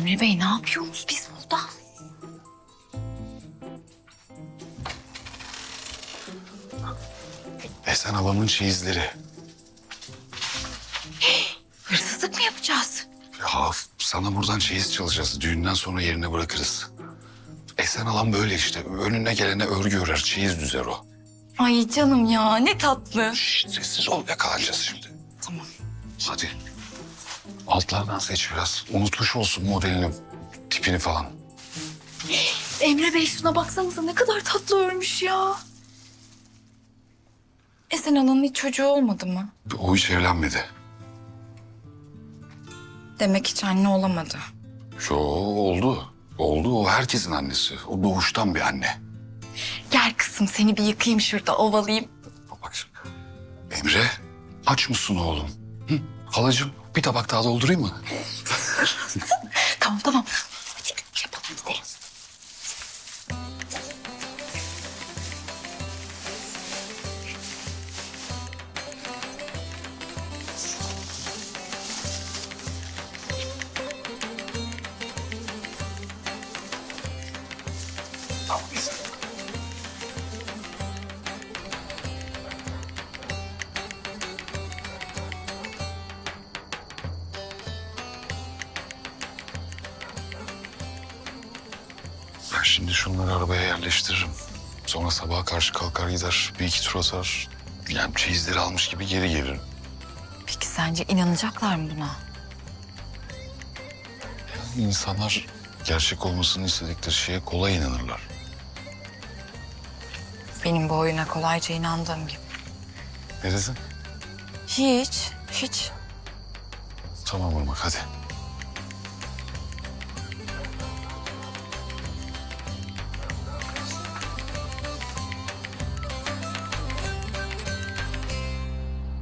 Emre Bey ne yapıyoruz biz burada? Esen halamın çeyizleri. Hırsızlık mı yapacağız? Ya sana buradan çeyiz çalacağız. Düğünden sonra yerine bırakırız. Esen halam böyle işte. Önüne gelene örgü örer, çeyiz düzer o. Ay canım ya ne tatlı. Şşş, sessiz ol yakalanacağız şimdi. Tamam. Hadi. Altlardan seç biraz. Unutmuş olsun modelini, tipini falan. Emre Bey şuna baksanıza ne kadar tatlı örmüş ya. Esen Ana'nın hiç çocuğu olmadı mı? O hiç evlenmedi. Demek hiç anne olamadı. Yo oldu. Oldu o herkesin annesi. O doğuştan bir anne. Gel kızım seni bir yıkayayım şurada ovalayayım. Bak şimdi. Emre aç mısın oğlum? Hı? Halacığım bir tabak daha doldurayım mı? Tamam tamam. Hadi yapalım gidelim. Tamam. Ben şimdi şunları arabaya yerleştiririm. Sonra sabaha karşı kalkar gider. Bir iki tur atar. Yani çeyizleri almış gibi geri gelirim. Peki sence inanacaklar mı buna? İnsanlar gerçek olmasını istedikleri şeye kolay inanırlar. Benim bu oyuna kolayca inandığım gibi. Ne dedin? Hiç, hiç. Tamam Irmak hadi.